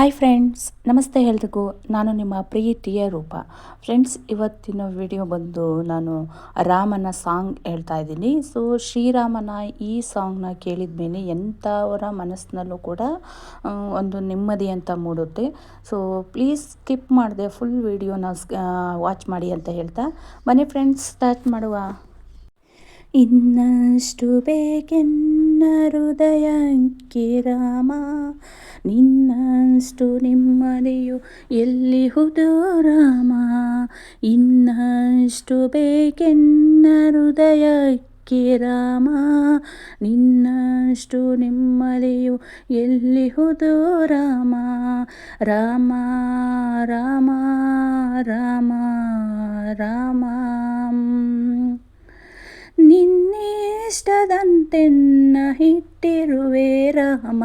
Hi friends ನಮಸ್ತೆ ಎಲ್ರಿಗೂ ನಾನು ನಿಮ್ಮ ಪ್ರೀತಿಯ ರೂಪ. ಫ್ರೆಂಡ್ಸ್ ಇವತ್ತಿನ ವಿಡಿಯೋ ಬಂದು ನಾನು ರಾಮನ ಸಾಂಗ್ ಹೇಳ್ತಾ ಇದ್ದೀನಿ. ಸೊ ಶ್ರೀರಾಮನ ಈ ಸಾಂಗ್ನ ಕೇಳಿದ ಮೇಲೆ ಎಂಥವರ ಮನಸ್ಸಿನಲ್ಲೂ ಕೂಡ ಒಂದು ನೆಮ್ಮದಿ ಅಂತ ಮೂಡುತ್ತೆ. ಸೊ ಪ್ಲೀಸ್ ಸ್ಕಿಪ್ ಮಾಡಿದೆ ಫುಲ್ ವಿಡಿಯೋನ ವಾಚ್ ಮಾಡಿ ಅಂತ ಹೇಳ್ತಾ. ಬನ್ನಿ ಫ್ರೆಂಡ್ಸ್ ಸ್ಟಾರ್ಟ್ ಮಾಡುವ. ಇನ್ನಷ್ಟು ಬೇಕೆನ್ನ ಹೃದಯಕ್ಕೆ ರಾಮ ನಿನ್ನಷ್ಟು ನೆಮ್ಮದಿಯು ಎಲ್ಲಿಹುದು ರಾಮ? ಇನ್ನಷ್ಟು ಬೇಕೆನ್ನ ಹೃದಯಕ್ಕೆ ರಾಮ? ನಿನ್ನಷ್ಟು ನೆಮ್ಮದಿಯು ಎಲ್ಲಿಹುದು ರಾಮ? ರಾಮ ರಾಮ ರಾಮ ರಾಮ. ನಿನ್ನಿಷ್ಟದಂತೆನ್ನ ಇಟ್ಟಿರುವೆ ರಾಮ.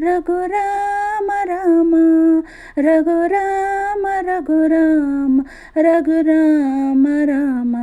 ರಘುರಾಮ ರಘುರಾಮ ರಾಮ ರಘುರಾಮ ರಘುರಾಮ ರಾಮ,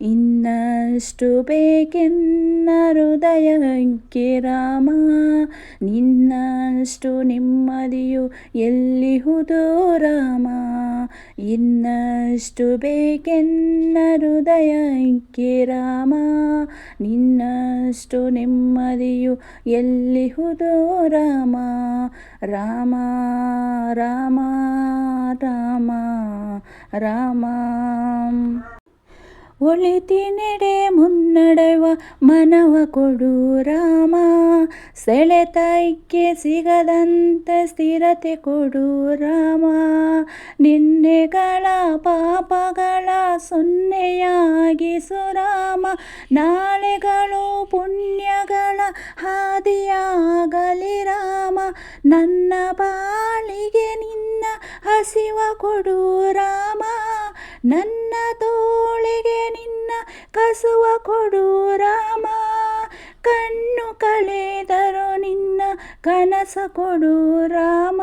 ಇನ್ನಷ್ಟು ಬೇಕೆನ್ನ ಹೃದಯಕ್ಕೆ ರಾಮ, ನಿನ್ನಷ್ಟು ನೆಮ್ಮದಿಯು ಎಲ್ಲಿಹುದು ರಾಮ, ಇನ್ನಷ್ಟು ಬೇಕೆನ್ನ ಹೃದಯಕ್ಕೆ ರಾಮ, ನಿನ್ನಷ್ಟು ನೆಮ್ಮದಿಯು ಎಲ್ಲಿಹುದು ರಾಮ ರಾಮ ರಾಮ ರಾಮ ರಾಮ. ಒಳಿತಿನೆಡೆ ಮುನ್ನಡೆವ ಮನವ ಕೊಡು ರಾಮ. ಸೆಳೆತೈಕ್ಕೆ ಸಿಗದಂತೆ ಸ್ಥಿರತೆ ಕೊಡು ರಾಮ. ನಿನ್ನೆಗಳ ಪಾಪಗಳ ಸೊನ್ನೆಯಾಗಿಸು ರಾಮ. ನಾಳೆಗಳು ಪುಣ್ಯಗಳ ಹಾದಿಯಾಗಲಿ ರಾಮ. ನನ್ನ ಬಾಳಿಗೆ ನಿನ್ನ ಹಸಿವ ಕೊಡು ರಾಮ, ನನ್ನ ತೋಳಿಗೆ ನಿನ್ನ ಕಸುವ ಕೊಡು ರಾಮ. ಕಣ್ಣು ಕಳೆದರು ನಿನ್ನ ಕನಸ ಕೊಡು ರಾಮ.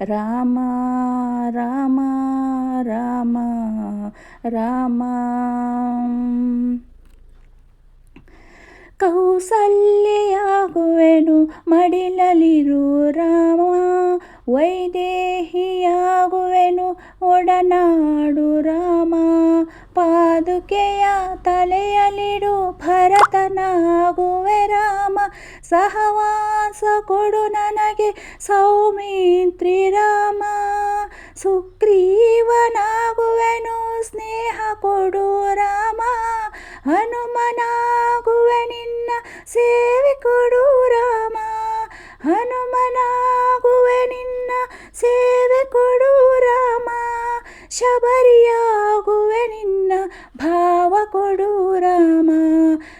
ರಾಮ ರಾಮ ರಾಮ ರಾಮ. ಕೌಸಲ್ಯಾಗುವೆನು ಮಡಿಲಲಿರು ರಾಮ. ವೈದೇಹಿಯಾಗುವೆನು ಒಡನಾಡು ರಾಮ. ಪಾದುಕೆಯ ತಲೆಯಲಿಡು ಭರತನಾಗುವೆ ರಾಮ. ಸಹವಾಸ ಕೊಡು ನನಗೆ ಸೌಮಿತ್ರಿ ರಾಮ. ಸುಗ್ರೀವನಾಗುವೆನು, ಸ್ನೇಹ ಕೊಡು ರಾಮ. ಹನುಮನಾಗುವೆ, ನಿನ್ನ ಸೇವೆ ಕೊಡು ರಾಮ. ಹನುಮನಾಗುವೆ, ನಿನ್ನ ಸೇವೆ ಕೊಡು ರಾಮ. ಶಬರಿಯಾಗುವೆ, ನಿನ್ನ ಭಾವ ಕೊಡು ರಾಮ.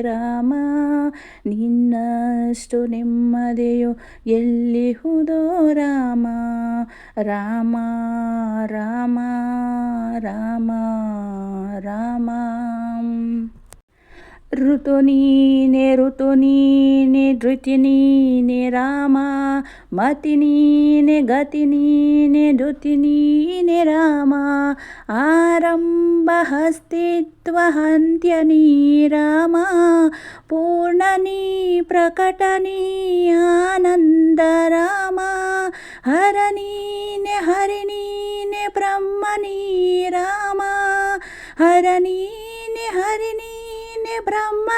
ರಾಮ, ನಿನ್ನಷ್ಟು ನೆಮ್ಮದಿಯು ಎಲ್ಲಿಹುದು ರಾಮ? ರಾಮ ರಾಮ ರಾಮ ರಾಮ. ಋತು ನೀನೆ ಋತು ನೀನೆ, ಧೃತಿ ನೀನೆ, ರಾಮ. ಮತಿ ನೀನೆ ಗತಿ ನೀನೆ ಧೃತಿ ನೀನೆ ರಾಮ ಆರಂಭ ಅಸ್ತಿತ್ವ ಅಂತ್ಯ ನೀ ರಾಮ ಪ್ರಕಟ ನೀ ಆನಂದ ರಾಮ ಹರ ನೀನೆ ಹರಿ ನೀನೆ ಬ್ರಹ್ಮ ನೀ ರಾಮ ಹರ ನೀನೆ ಹರಿ ನೀನೆ ಬ್ರಹ್ಮ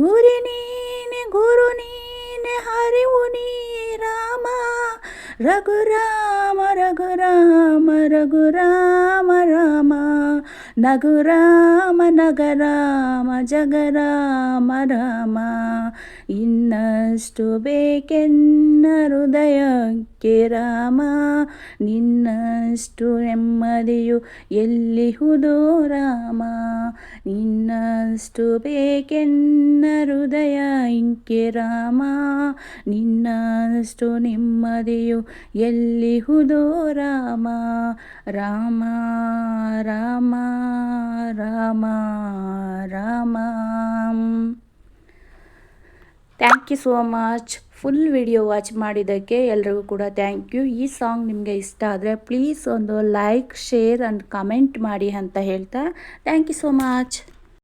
ಗುರಿ ನೀನೆ ಗುರು ನೀನೆ ಹರಿವು ನೀ ರಾಮ. ರಘುರಾಮ ರಘುರಾಮ ರಘುರಾಮ ರಾಮ. ನಗರಾಮ ಜಗರಾಮ, ರಾಮ. ಇನ್ನಷ್ಟು ಬೇಕೆನ್ನ ಹೃದಯಕ್ಕೆ ರಾಮ. ನಿನ್ನಷ್ಟು ನೆಮ್ಮದಿಯು ಎಲ್ಲಿಹುದೋ ರಾಮ. ನಿನ್ನಷ್ಟು ಬೇಕೆನ್ನ ಹೃದಯ ಇಂಕೆ ರಾಮ. ನಿನ್ನಷ್ಟು ನೆಮ್ಮದಿಯು ಎಲ್ಲಿಹುದೋ Rama. Rama Rama. Rama Rama. Thank you so much full video watch ಮಾಡಿದ್ದಕ್ಕೆ ಎಲ್ರಿಗೂ ಕೂಡ ಥ್ಯಾಂಕ್ ಯು ಈ ಸಾಂಗ್ ನಿಮಗೆ ಇಷ್ಟ ಆದರೆ ಪ್ಲೀಸ್ ಒಂದು ಲೈಕ್ ಶೇರ್ ಆ್ಯಂಡ್ ಕಮೆಂಟ್ ಮಾಡಿ ಅಂತ ಹೇಳ್ತಾ. Thank you so much